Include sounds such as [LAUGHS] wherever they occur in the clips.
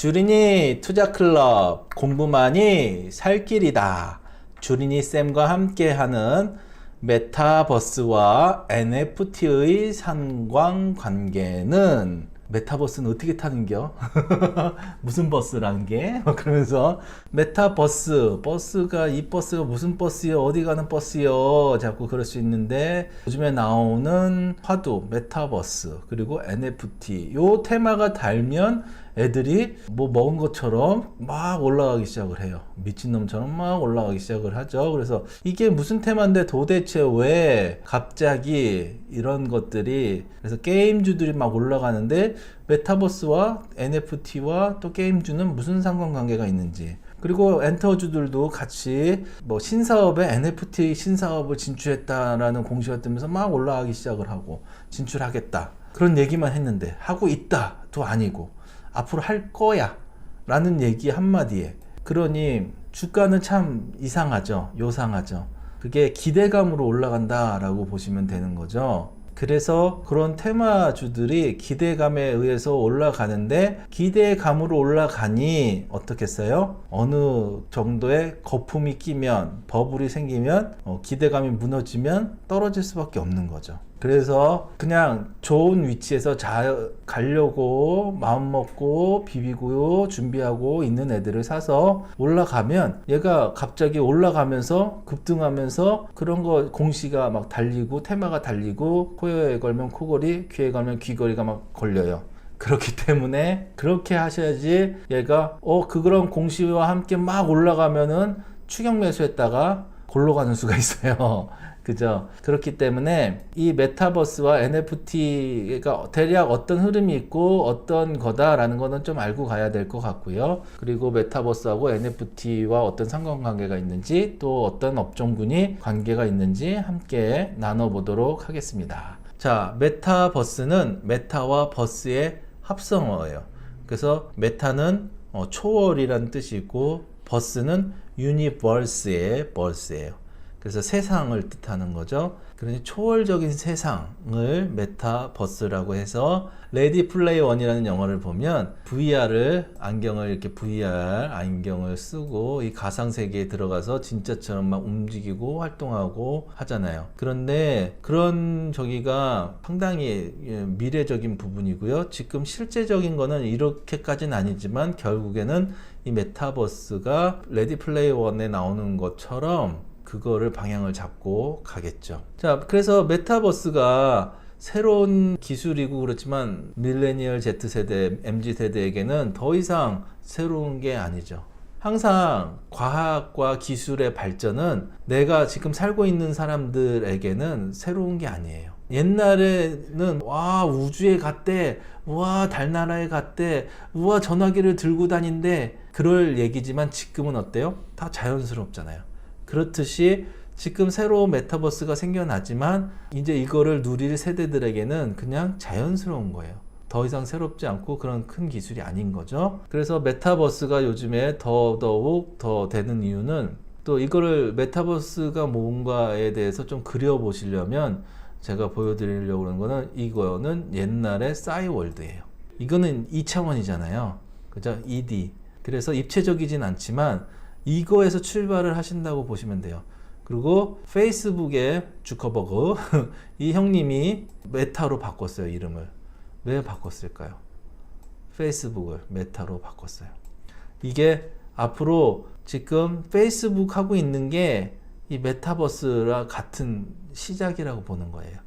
주린이 투자클럽 공부만이 살 길이다. 주린이 쌤과 함께하는 메타버스와 NFT의 상관관계는 메타버스는 어떻게 타는겨? [LAUGHS] 무슨 버스라는 게? 그러면서 메타버스, 버스가 이 버스가 무슨 버스요? 어디 가는 버스요? 자꾸 그럴 수 있는데 요즘에 나오는 화두, 메타버스, 그리고 NFT 요 테마가 달면 애들이 뭐 먹은 것처럼 막 올라가기 시작을 해요. 미친놈처럼 막 올라가기 시작을 하죠. 그래서 이게 무슨 테마인데 도대체 왜 갑자기 이런 것들이 그래서 게임주들이 막 올라가는데 메타버스와 NFT와 또 게임주는 무슨 상관관계가 있는지 그리고 엔터주들도 같이 뭐 신사업에 NFT 신사업을 진출했다라는 공시가 뜨면서 막 올라가기 시작을 하고 진출하겠다 그런 얘기만 했는데 하고 있다도 아니고 앞으로 할 거야 라는 얘기 한마디에 그러니 주가는 참 이상하죠 요상하죠 그게 기대감으로 올라간다라고 보시면 되는 거죠 그래서 그런 테마주들이 기대감에 의해서 올라가는데 기대감으로 올라가니 어떻겠어요? 어느 정도의 거품이 끼면 버블이 생기면 어, 기대감이 무너지면 떨어질 수밖에 없는 거죠. 그래서 그냥 좋은 위치에서 잘 가려고 마음 먹고 비비고 준비하고 있는 애들을 사서 올라가면 얘가 갑자기 올라가면서 급등하면서 그런 거 공시가 막 달리고 테마가 달리고 코에 걸면 코걸이 귀에 걸면 귀걸이가 막 걸려요. 그렇기 때문에 그렇게 하셔야지 얘가 어 그런 공시와 함께 막 올라가면은 추격 매수했다가 골로 가는 수가 있어요. [LAUGHS] 그죠? 그렇기 때문에 이 메타버스와 NFT가 대략 어떤 흐름이 있고 어떤 거다라는 거는 좀 알고 가야 될 것 같고요. 그리고 메타버스하고 NFT와 어떤 상관관계가 있는지 또 어떤 업종군이 관계가 있는지 함께 나눠보도록 하겠습니다. 자, 메타버스는 메타와 버스의 합성어예요. 그래서 메타는 어, 초월이라는 뜻이 있고 버스는 유니버스의 버스예요. 그래서 세상을 뜻하는 거죠. 그러니 초월적인 세상을 메타버스라고 해서 레디 플레이 원이라는 영화를 보면 VR을 안경을 이렇게 VR 안경을 쓰고 이 가상 세계에 들어가서 진짜처럼 막 움직이고 활동하고 하잖아요. 그런데 그런 저기가 상당히 예, 미래적인 부분이고요. 지금 실제적인 거는 이렇게까지는 아니지만 결국에는 이 메타버스가 레디 플레이 원에 나오는 것처럼 그거를 방향을 잡고 가겠죠. 자, 그래서 메타버스가 새로운 기술이고 그렇지만 밀레니얼 Z세대, MZ세대에게는 더 이상 새로운 게 아니죠. 항상 과학과 기술의 발전은 내가 지금 살고 있는 사람들에게는 새로운 게 아니에요. 옛날에는 와 우주에 갔대 와 달나라에 갔대 우와 전화기를 들고 다닌대 그럴 얘기지만 지금은 어때요? 다 자연스럽잖아요. 그렇듯이 지금 새로 메타버스가 생겨나지만 이제 이거를 누릴 세대들에게는 그냥 자연스러운 거예요. 더 이상 새롭지 않고 그런 큰 기술이 아닌 거죠. 그래서 메타버스가 요즘에 더더욱 더 되는 이유는 또 이거를 메타버스가 뭔가에 대해서 좀 그려보시려면 제가 보여드리려고 하는 거는 이거는 옛날의 싸이월드예요. 이거는 2차원이잖아요. 그죠? 2D. 그래서 입체적이진 않지만 이거에서 출발을 하신다고 보시면 돼요. 그리고 페이스북의 주커버그 [LAUGHS] 이 형님이 메타로 바꿨어요 이름을 왜 바꿨을까요? 페이스북을 메타로 바꿨어요. 이게 앞으로 지금 페이스북 하고 있는 게 이 메타버스랑 같은 시작이라고 보는 거예요.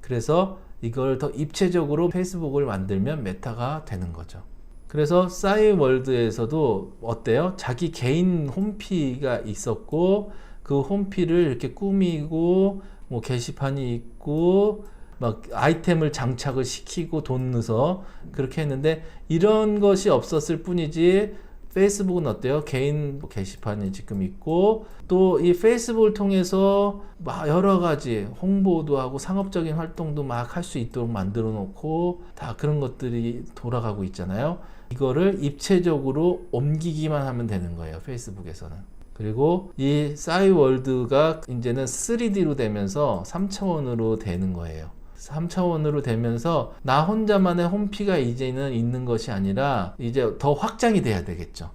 그래서 이걸 더 입체적으로 페이스북을 만들면 메타가 되는 거죠. 그래서 싸이월드에서도 어때요? 자기 개인 홈피가 있었고 그 홈피를 이렇게 꾸미고 뭐 게시판이 있고 막 아이템을 장착을 시키고 돈 넣어서 그렇게 했는데 이런 것이 없었을 뿐이지 페이스북은 어때요? 개인 게시판이 지금 있고 또 이 페이스북을 통해서 막 여러 가지 홍보도 하고 상업적인 활동도 막 할 수 있도록 만들어 놓고 다 그런 것들이 돌아가고 있잖아요. 이거를 입체적으로 옮기기만 하면 되는 거예요. 페이스북에서는. 그리고 이 싸이월드가 이제는 3D로 되면서 3차원으로 되는 거예요. 3차원으로 되면서 나 혼자만의 홈피가 이제는 있는 것이 아니라 이제 더 확장이 돼야 되겠죠.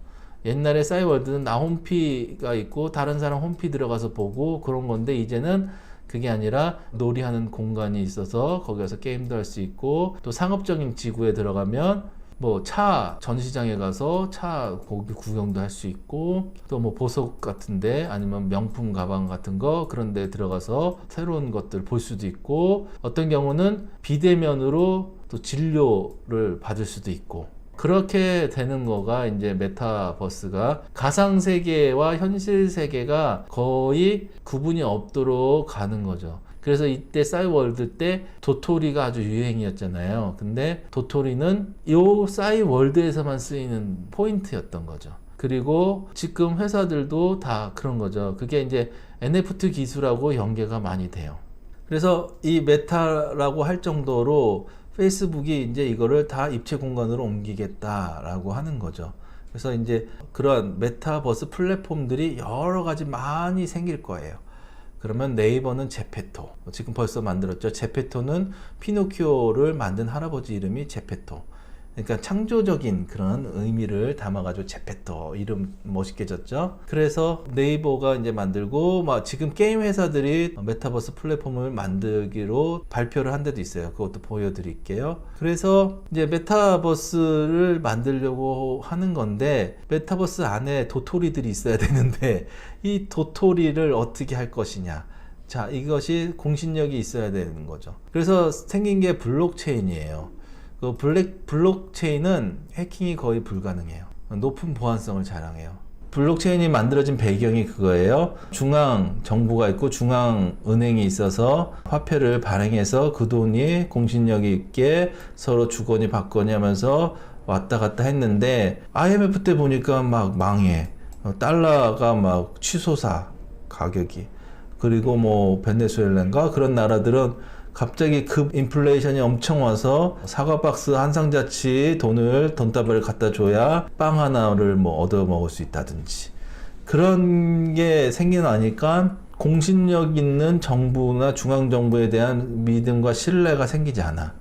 옛날에 싸이월드는 나 홈피가 있고 다른 사람 홈피 들어가서 보고 그런 건데 이제는 그게 아니라 놀이하는 공간이 있어서 거기서 게임도 할 수 있고 또 상업적인 지구에 들어가면 뭐 차 전시장에 가서 차 거기 구경도 할 수 있고 또 뭐 보석 같은데 아니면 명품 가방 같은 거 그런 데 들어가서 새로운 것들 볼 수도 있고 어떤 경우는 비대면으로 또 진료를 받을 수도 있고 그렇게 되는 거가 이제 메타버스가 가상 세계와 현실 세계가 거의 구분이 없도록 가는 거죠. 그래서 이때 싸이월드 때 도토리가 아주 유행이었잖아요. 근데 도토리는 요 싸이월드에서만 쓰이는 포인트였던 거죠. 그리고 지금 회사들도 다 그런 거죠. 그게 이제 NFT 기술하고 연계가 많이 돼요. 그래서 이 메타라고 할 정도로 페이스북이 이제 이거를 다 입체 공간으로 옮기겠다라고 하는 거죠. 그래서 이제 그런 메타버스 플랫폼들이 여러 가지 많이 생길 거예요. 그러면 네이버는 제페토. 지금 벌써 만들었죠. 제페토는 피노키오를 만든 할아버지 이름이 제페토. 그러니까 창조적인 그런 의미를 담아가지고 제페토 이름 멋있게 졌죠. 그래서 네이버가 이제 만들고 막 지금 게임 회사들이 메타버스 플랫폼을 만들기로 발표를 한 데도 있어요. 그것도 보여드릴게요. 그래서 이제 메타버스를 만들려고 하는 건데 메타버스 안에 도토리들이 있어야 되는데 이 도토리를 어떻게 할 것이냐. 자, 이것이 공신력이 있어야 되는 거죠. 그래서 생긴 게 블록체인이에요. 그 블랙 블록체인은 해킹이 거의 불가능해요. 높은 보안성을 자랑해요. 블록체인이 만들어진 배경이 그거예요. 중앙 정부가 있고 중앙 은행이 있어서 화폐를 발행해서 그 돈이 공신력이 있게 서로 주거니 받거니 하면서 왔다 갔다 했는데 IMF 때 보니까 막 망해. 어, 달러가 막 취소사 가격이. 그리고 뭐 베네수엘라인가 그런 나라들은 갑자기 급 인플레이션이 엄청 와서 사과 박스 한 상자치 돈을 돈다발을 갖다 줘야 빵 하나를 뭐 얻어 먹을 수 있다든지 그런 게 생겨나니까 공신력 있는 정부나 중앙 정부에 대한 믿음과 신뢰가 생기지 않아.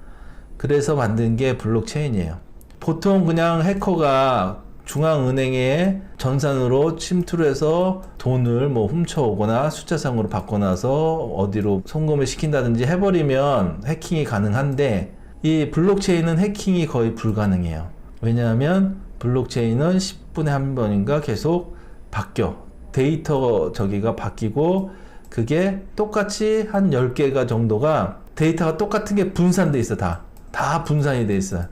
그래서 만든 게 블록체인이에요. 보통 그냥 해커가 중앙은행에 전산으로 침투를 해서 돈을 뭐 훔쳐오거나 숫자상으로 바꿔놔서 어디로 송금을 시킨다든지 해버리면 해킹이 가능한데 이 블록체인은 해킹이 거의 불가능해요. 왜냐하면 블록체인은 10분에 한 번인가 계속 바뀌어. 데이터 저기가 바뀌고 그게 똑같이 한 10개가 정도가 데이터가 똑같은 게 분산돼 있어 다. 다 분산이 돼 있어.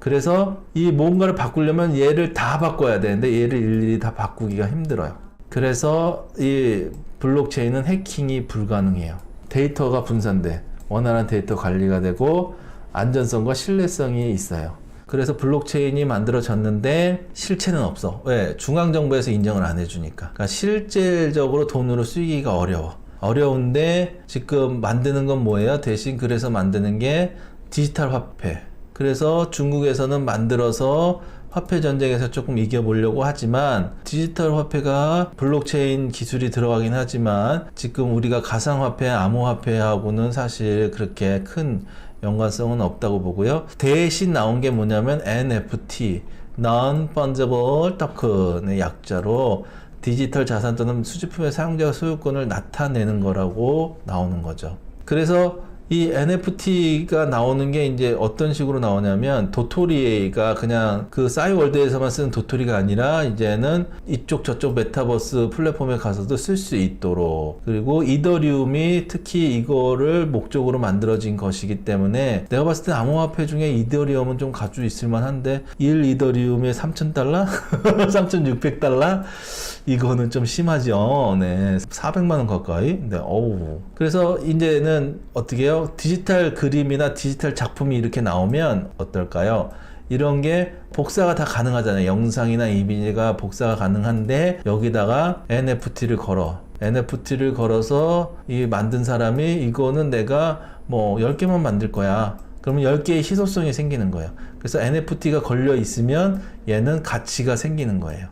그래서 이 뭔가를 바꾸려면 얘를 다 바꿔야 되는데 얘를 일일이 다 바꾸기가 힘들어요. 그래서 이 블록체인은 해킹이 불가능해요. 데이터가 분산돼. 원활한 데이터 관리가 되고 안전성과 신뢰성이 있어요. 그래서 블록체인이 만들어졌는데 실체는 없어. 왜? 중앙정부에서 인정을 안 해주니까. 그러니까 실질적으로 돈으로 쓰기가 어려워. 어려운데 지금 만드는 건 뭐예요? 대신 그래서 만드는 게 디지털 화폐. 그래서 중국에서는 만들어서 화폐 전쟁에서 조금 이겨보려고 하지만 디지털 화폐가 블록체인 기술이 들어가긴 하지만 지금 우리가 가상화폐, 암호화폐하고는 사실 그렇게 큰 연관성은 없다고 보고요. 대신 나온 게 뭐냐면 NFT, Non-Fungible Token의 약자로 디지털 자산 또는 수집품의 사용자 소유권을 나타내는 거라고 나오는 거죠. 그래서 이 NFT가 나오는 게 이제 어떤 식으로 나오냐면 도토리가 그냥 그 싸이월드에서만 쓰는 도토리가 아니라 이제는 이쪽 저쪽 메타버스 플랫폼에 가서도 쓸 수 있도록 그리고 이더리움이 특히 이거를 목적으로 만들어진 것이기 때문에 내가 봤을 때 암호화폐 중에 이더리움은 좀 가지고 있을 만한데 1 이더리움에 3,000달러? 3,600달러? [LAUGHS] 이거는 좀 심하죠. 네. 400만 원 가까이. 네. 어우. 그래서 이제는 어떻게 해요? 디지털 그림이나 디지털 작품이 이렇게 나오면 어떨까요? 이런 게 복사가 다 가능하잖아요. 영상이나 이미지가 복사가 가능한데 여기다가 NFT를 걸어. NFT를 걸어서 이 만든 사람이 이거는 내가 뭐 10개만 만들 거야. 그러면 10개의 희소성이 생기는 거예요. 그래서 NFT가 걸려 있으면 얘는 가치가 생기는 거예요.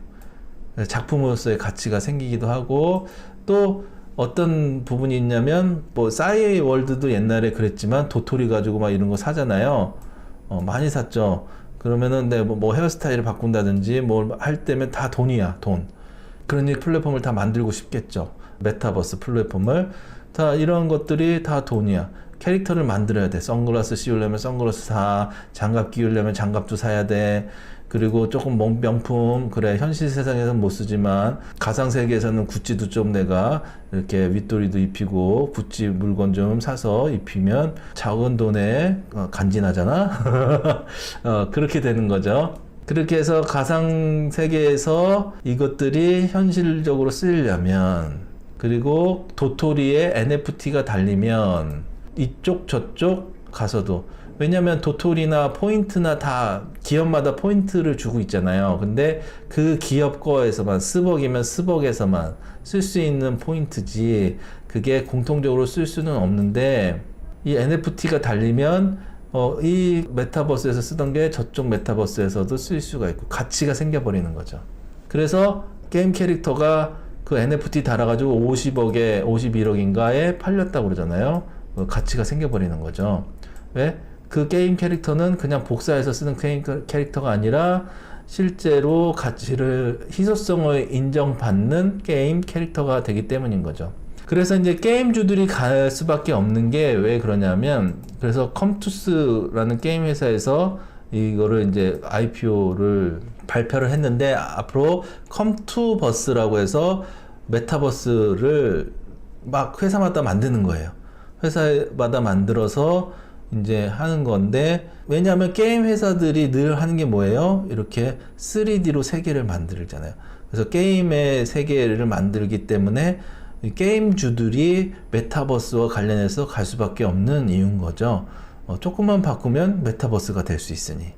작품으로서의 가치가 생기기도 하고 또 어떤 부분이 있냐면 뭐 싸이 월드도 옛날에 그랬지만 도토리 가지고 막 이런 거 사잖아요. 어, 많이 샀죠. 그러면은 내 뭐, 뭐 헤어스타일을 바꾼다든지 뭘 할 때면 다 돈이야 돈. 그러니 플랫폼을 다 만들고 싶겠죠. 메타버스 플랫폼을 다 이런 것들이 다 돈이야. 캐릭터를 만들어야 돼. 선글라스 씌우려면 선글라스 사, 장갑 끼우려면 장갑도 사야 돼. 그리고 조금 명- 명품 그래 현실 세상에서는 못 쓰지만 가상 세계에서는 구찌도 좀 내가 이렇게 윗도리도 입히고 구찌 물건 좀 사서 입히면 적은 돈에 어, 간지나잖아? [LAUGHS] 어, 그렇게 되는 거죠. 그렇게 해서 가상 세계에서 이것들이 현실적으로 쓰이려면 그리고 도토리에 NFT가 달리면 이쪽 저쪽 가서도 왜냐면 도토리나 포인트나 다 기업마다 포인트를 주고 있잖아요. 근데 그 기업 거에서만 스벅이면 스벅에서만 쓸 수 있는 포인트지 그게 공통적으로 쓸 수는 없는데 이 NFT가 달리면 어, 이 메타버스에서 쓰던 게 저쪽 메타버스에서도 쓸 수가 있고 가치가 생겨버리는 거죠. 그래서 게임 캐릭터가 그 NFT 달아가지고 50억에 51억인가에 팔렸다고 그러잖아요. 그 가치가 생겨버리는 거죠. 왜? 그 게임 캐릭터는 그냥 복사해서 쓰는 게임 캐릭터가 아니라 실제로 가치를 희소성을 인정받는 게임 캐릭터가 되기 때문인 거죠. 그래서 이제 게임주들이 갈 수밖에 없는 게 왜 그러냐면 그래서 컴투스라는 게임 회사에서 이거를 이제 IPO를 발표를 했는데 앞으로 컴투버스라고 해서 메타버스를 막 회사마다 만드는 거예요. 회사마다 만들어서 이제 하는 건데 왜냐하면 게임 회사들이 늘 하는 게 뭐예요? 이렇게 3D로 세계를 만들잖아요. 그래서 게임의 세계를 만들기 때문에 이 게임주들이 메타버스와 관련해서 갈 수밖에 없는 이유인 거죠. 어, 조금만 바꾸면 메타버스가 될 수 있으니.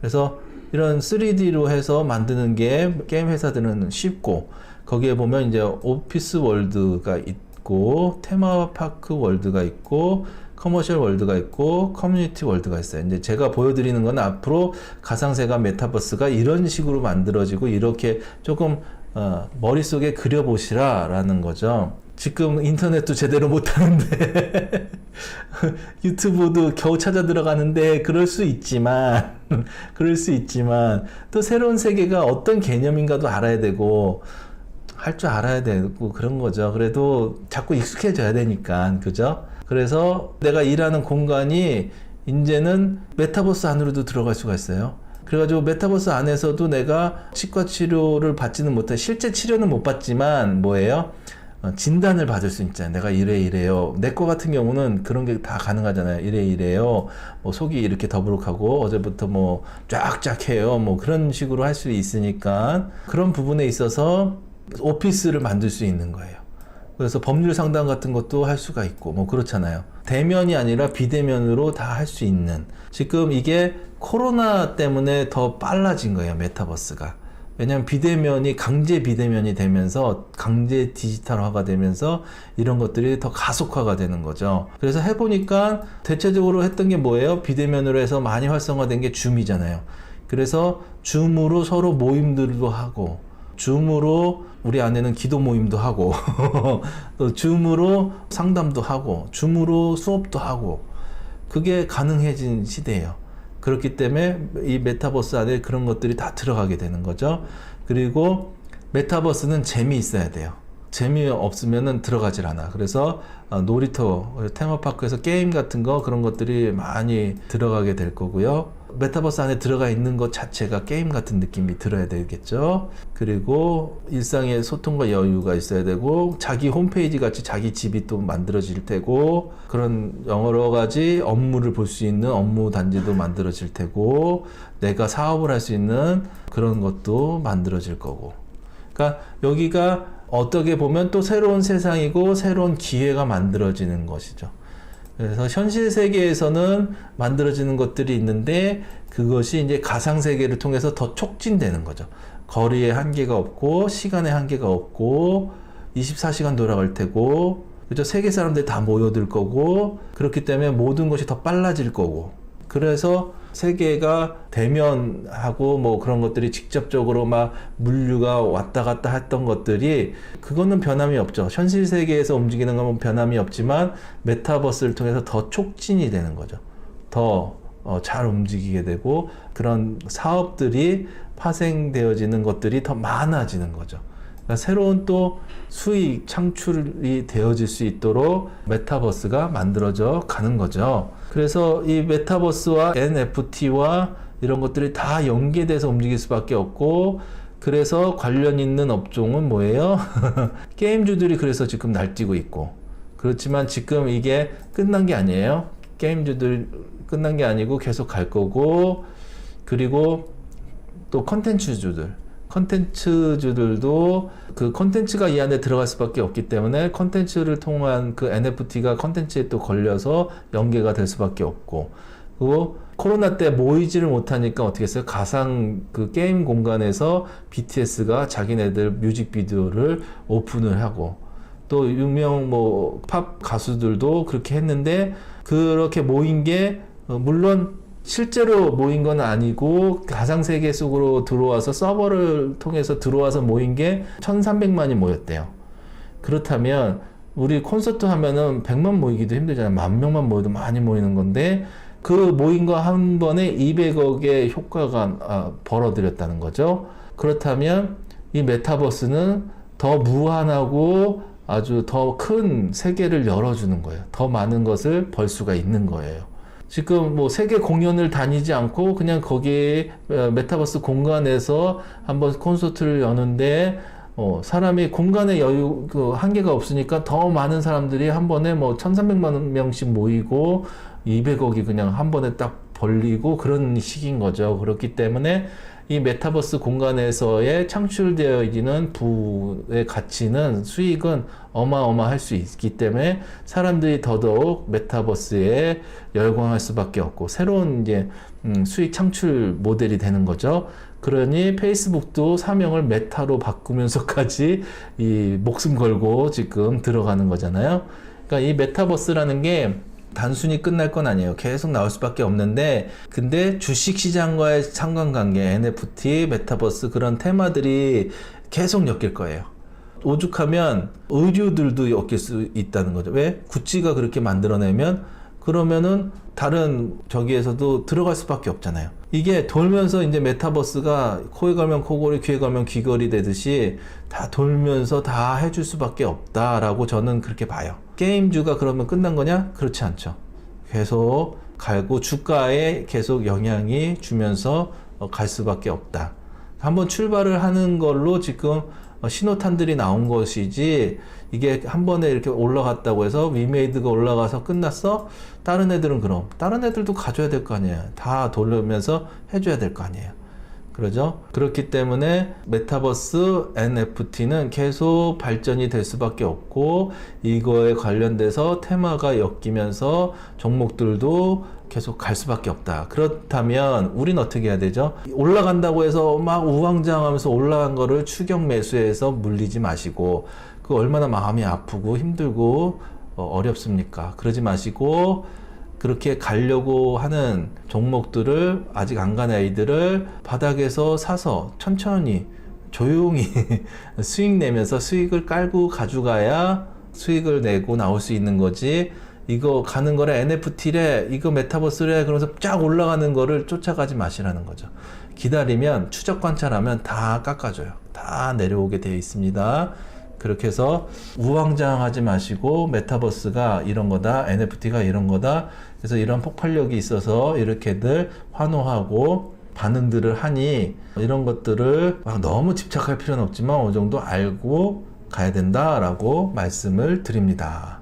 그래서 이런 3D로 해서 만드는 게 게임 회사들은 쉽고 거기에 보면 이제 오피스 월드가 있고 테마파크 월드가 있고 커머셜 월드가 있고 커뮤니티 월드가 있어요. 이제 제가 보여드리는 건 앞으로 가상세가 메타버스가 이런 식으로 만들어지고 이렇게 조금 어, 머릿속에 그려보시라라는 거죠. 지금 인터넷도 제대로 못하는데 [LAUGHS] 유튜브도 겨우 찾아 들어가는데 그럴 수 있지만 [LAUGHS] 그럴 수 있지만 또 새로운 세계가 어떤 개념인가도 알아야 되고 할 줄 알아야 되고 그런 거죠. 그래도 자꾸 익숙해져야 되니까 그죠? 그래서 내가 일하는 공간이 이제는 메타버스 안으로도 들어갈 수가 있어요. 그래가지고 메타버스 안에서도 내가 치과 치료를 받지는 못해 실제 치료는 못 받지만 뭐예요? 어, 진단을 받을 수 있잖아요. 내가 이래 이래요. 내 거 같은 경우는 그런 게 다 가능하잖아요. 이래 이래요. 뭐 속이 이렇게 더부룩하고 어제부터 뭐 쫙쫙해요. 뭐 그런 식으로 할 수 있으니까 그런 부분에 있어서 오피스를 만들 수 있는 거예요. 그래서 법률 상담 같은 것도 할 수가 있고 뭐 그렇잖아요. 대면이 아니라 비대면으로 다 할 수 있는 지금 이게 코로나 때문에 더 빨라진 거예요. 메타버스가. 왜냐하면 비대면이 강제 비대면이 되면서 강제 디지털화가 되면서 이런 것들이 더 가속화가 되는 거죠. 그래서 해보니까 대체적으로 했던 게 뭐예요? 비대면으로 해서 많이 활성화된 게 줌이잖아요. 그래서 줌으로 서로 모임들도 하고 줌으로 우리 안에는 기도 모임도 하고 [LAUGHS] 또 줌으로 상담도 하고 줌으로 수업도 하고 그게 가능해진 시대예요. 그렇기 때문에 이 메타버스 안에 그런 것들이 다 들어가게 되는 거죠. 그리고 메타버스는 재미있어야 돼요. 재미없으면 들어가질 않아. 그래서 어, 놀이터, 테마파크에서 게임 같은 거 그런 것들이 많이 들어가게 될 거고요. 메타버스 안에 들어가 있는 것 자체가 게임 같은 느낌이 들어야 되겠죠. 그리고 일상의 소통과 여유가 있어야 되고 자기 홈페이지 같이 자기 집이 또 만들어질 테고 그런 여러 가지 업무를 볼 수 있는 업무 단지도 만들어질 테고 내가 사업을 할 수 있는 그런 것도 만들어질 거고. 그러니까 여기가 어떻게 보면 또 새로운 세상이고 새로운 기회가 만들어지는 것이죠. 그래서 현실 세계에서는 만들어지는 것들이 있는데 그것이 이제 가상 세계를 통해서 더 촉진되는 거죠. 거리에 한계가 없고 시간에 한계가 없고 24시간 돌아갈 테고 그죠? 세계 사람들이 다 모여들 거고 그렇기 때문에 모든 것이 더 빨라질 거고 그래서 세계가 대면하고 뭐 그런 것들이 직접적으로 막 물류가 왔다 갔다 했던 것들이 그거는 변함이 없죠. 현실 세계에서 움직이는 건 변함이 없지만 메타버스를 통해서 더 촉진이 되는 거죠. 더 어, 잘 움직이게 되고 그런 사업들이 파생되어지는 것들이 더 많아지는 거죠. 그러니까 새로운 또 수익 창출이 되어질 수 있도록 메타버스가 만들어져 가는 거죠. 그래서 이 메타버스와 NFT와 이런 것들이 다 연계돼서 움직일 수밖에 없고 그래서 관련 있는 업종은 뭐예요? [LAUGHS] 게임주들이 그래서 지금 날뛰고 있고 그렇지만 지금 이게 끝난 게 아니에요. 게임주들 끝난 게 아니고 계속 갈 거고 그리고 또 컨텐츠주들 컨텐츠주들도 그 컨텐츠가 이 안에 들어갈 수밖에 없기 때문에 컨텐츠를 통한 그 NFT가 컨텐츠에 또 걸려서 연계가 될 수밖에 없고 그리고 코로나 때 모이지를 못하니까 어떻게 했어요? 가상 그 게임 공간에서 BTS가 자기네들 뮤직비디오를 오픈을 하고 또 유명 뭐 팝 가수들도 그렇게 했는데 그렇게 모인 게 어, 물론 실제로 모인 건 아니고 가상 세계 속으로 들어와서 서버를 통해서 들어와서 모인 게 1,300만이 모였대요. 그렇다면 우리 콘서트 하면은 100만 모이기도 힘들잖아요. 만 명만 모여도 많이 모이는 건데 그 모인 거 한 번에 200억의 효과가 아, 벌어들였다는 거죠. 그렇다면 이 메타버스는 더 무한하고 아주 더 큰 세계를 열어주는 거예요. 더 많은 것을 벌 수가 있는 거예요. 지금 뭐 세계 공연을 다니지 않고 그냥 거기에 어, 메타버스 공간에서 한번 콘서트를 여는데 어, 사람이 공간의 여유, 그 한계가 없으니까 더 많은 사람들이 한 번에 뭐 1,300만 명씩 모이고 200억이 그냥 한 번에 딱 벌리고 그런 식인 거죠. 그렇기 때문에 이 메타버스 공간에서의 창출되어지는 부의 가치는 수익은 어마어마할 수 있기 때문에 사람들이 더더욱 메타버스에 열광할 수밖에 없고 새로운 이제 음, 수익 창출 모델이 되는 거죠. 그러니 페이스북도 사명을 메타로 바꾸면서까지 이 목숨 걸고 지금 들어가는 거잖아요. 그러니까 이 메타버스라는 게 단순히 끝날 건 아니에요. 계속 나올 수밖에 없는데, 근데 주식 시장과의 상관관계, NFT, 메타버스 그런 테마들이 계속 엮일 거예요. 오죽하면 의류들도 엮일 수 있다는 거죠. 왜? 구찌가 그렇게 만들어내면 그러면은 다른 저기에서도 들어갈 수밖에 없잖아요. 이게 돌면서 이제 메타버스가 코에 걸면 코골이, 귀에 걸면 귀걸이 되듯이 다 돌면서 다 해줄 수밖에 없다라고 저는 그렇게 봐요. 게임주가 그러면 끝난 거냐? 그렇지 않죠. 계속 갈고 주가에 계속 영향이 주면서 어, 갈 수밖에 없다. 한번 출발을 하는 걸로 지금 어, 신호탄들이 나온 것이지 이게 한 번에 이렇게 올라갔다고 해서 위메이드가 올라가서 끝났어? 다른 애들은 그럼 다른 애들도 가져야 될 거 아니에요. 다 돌리면서 해줘야 될 거 아니에요. 그러죠? 그렇기 때문에 메타버스 NFT는 계속 발전이 될 수밖에 없고 이거에 관련돼서 테마가 엮이면서 종목들도 계속 갈 수밖에 없다. 그렇다면 우린 어떻게 해야 되죠? 올라간다고 해서 막 우왕좌왕하면서 올라간 거를 추격 매수해서 물리지 마시고 그 얼마나 마음이 아프고 힘들고 어, 어렵습니까? 그러지 마시고 그렇게 가려고 하는 종목들을 아직 안 간 아이들을 바닥에서 사서 천천히 조용히 [LAUGHS] 수익 내면서 수익을 깔고 가져가야 수익을 내고 나올 수 있는 거지. 이거 가는 거래 NFT래 이거 메타버스래 그러면서 쫙 올라가는 거를 쫓아가지 마시라는 거죠. 기다리면 추적 관찰하면 다 깎아줘요. 다 내려오게 되어 있습니다. 그렇게 해서 우왕좌왕하지 마시고 메타버스가 이런 거다, NFT가 이런 거다. 그래서 이런 폭발력이 있어서 이렇게들 환호하고 반응들을 하니 이런 것들을 막 너무 집착할 필요는 없지만 어느 정도 알고 가야 된다라고 말씀을 드립니다.